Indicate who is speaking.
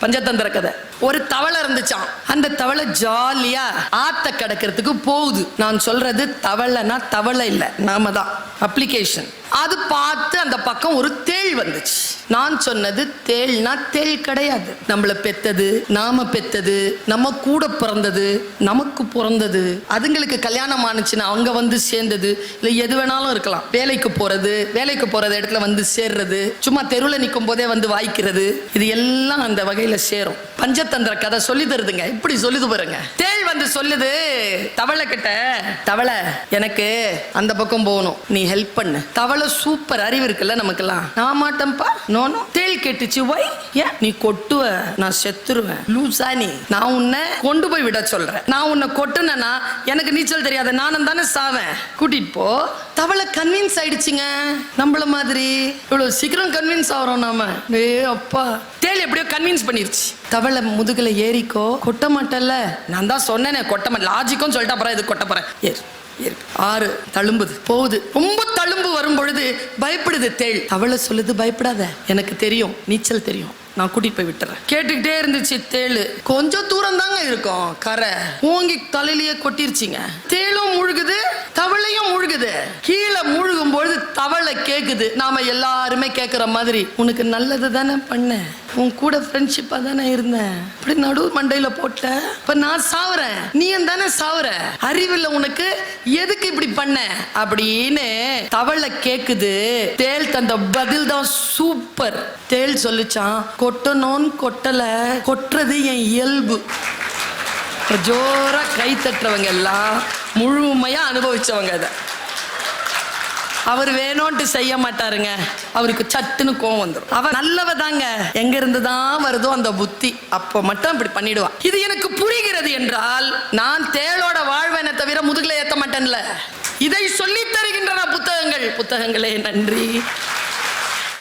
Speaker 1: பஞ்சதந்திர கதை. ஒரு தவளை இருந்துச்சாம். அந்த தவளை ஜாலியா ஆத்த கிடக்கிறதுக்கு போகுது. நான் சொல்றது தவளைனா தவளை இல்லை நாம தான். அப்ளிகேஷன் அது பார்த்து அந்த பக்கம் ஒரு தேள் வந்துச்சு. நான் சொன்னது தேள்னா தேள் கிடையாது. நம்மள பெத்தது நாம பெத்தது நம்ம கூட பிறந்தது நமக்கு பிறந்தது அதுங்களுக்கு கல்யாணம் ஆனுச்சுன்னா அவங்க வந்து சேர்ந்தது இல்லை எது வேணாலும் இருக்கலாம். வேலைக்கு போறது வேலைக்கு போறது இடத்துல வந்து சேர்றது சும்மா தெருவில் நிற்கும் போதே வந்து வாய்க்கிறது இது எல்லாம் அந்த வகையில சேரும். பஞ்சதந்திர கதை சொல்லி தருதுங்க. இப்படி சொல்லுது பாருங்க. தேள் வந்து சொல்லுது தவளை கிட்ட தவளை எனக்கு அந்த பக்கம் போகணும். நீ ஹெல்ப் பண்ணு. தவளை சூப்பர் அறிவு இருக்குல்ல நமக்கெல்லாம். நான் மாட்டேன்ப்பா. நோனோ தேள் கெட்டுச்சு ஒய் ஏன்? நீ கொட்டுவ நான் செத்துருவேன். லூசா நீ. நான் உன்னை கொண்டு போய் விட சொல்றேன். நான் உன்னை கொட்டுனா எனக்கு நீச்சல் தெரியாத. நானும் தானே சாவேன். கூட்டிட்டு போ. தவளை கன்வின்ஸ் ஆயிடுச்சுங்க. நம்மள மாதிரி. இவ்வளவு சீக்கிரம் கன்வின்ஸ் ஆகிறோம் நாம. ஏ அப்பா. தேள் எப்படியோ கன்வின்ஸ் பண்ணிருச்சு. தவளை முதுகுல ஏறிக்கோ. கொட்ட மாட்டல்ல. நான் தான் சொன்னேனே. கொட்ட கொட்டம லாஜிக்கும் சொல்லிட்டு அப்புறம் இது கொட்ட போறேன்? ஏறு ஆறு தழும்புது போகுது. ரொம்ப தழும்பு வரும் பொழுது பயப்படுது தேள். அவளை சொல்லுது பயப்படாத. எனக்கு தெரியும் நீச்சல் தெரியும். நான் கூட்டிட்டு போய் விட்டுறேன். கேட்டுக்கிட்டே இருந்துச்சு தேளு. கொஞ்சம் தூரம் தாங்க இருக்கும் கரை. ஓங்கி தலையிலேயே கொட்டிருச்சிங்க. தேளும் முழுகுது தவளையும் முழுகுது. கீழே முழுகும் பொழுது தவளை கேக்குது. நாம எல்லாருமே கேக்குற மாதிரி உனக்கு நல்லது தானே பண்ணேன் உன் கூட ஃப்ரெண்ட்ஷிப்பா தானே இருந்தேன்? இப்படி நடு மண்டையில போட்ட இப்ப நான் சாவுறேன். நீ தானே சாவுற? அறிவில்ல உனக்கு? எதுக்கு இப்படி பண்ண? அப்படின்னு தவளை கேக்குது. தேல் தந்த பதில் தான் சூப்பர். தேள் சொல்லுச்சான் கொட்டணும்னு கொட்டலை கொட்டுறது என் இயல்பு. ஜோராக கை தட்டுறவங்க எல்லாம் முழுமையாக அனுபவித்தவங்க அதை. அவர் வேணும்ட்டு செய்ய மாட்டாருங்க. அவருக்கு சட்டுன்னு கோவம் வந்துடும் அவர் நல்லவ தாங்க. எங்க இருந்து தான் வருதோ அந்த புத்தி அப்போ மட்டும் இப்படி பண்ணிடுவான். இது எனக்கு புரிகிறது என்றால் நான் தேளோட வாழ்வேனே தவிர முதுகுல ஏற்ற மாட்டேன்ல. இதை சொல்லித் தருகின்றன புத்தகங்கள். புத்தகங்களே நன்றி.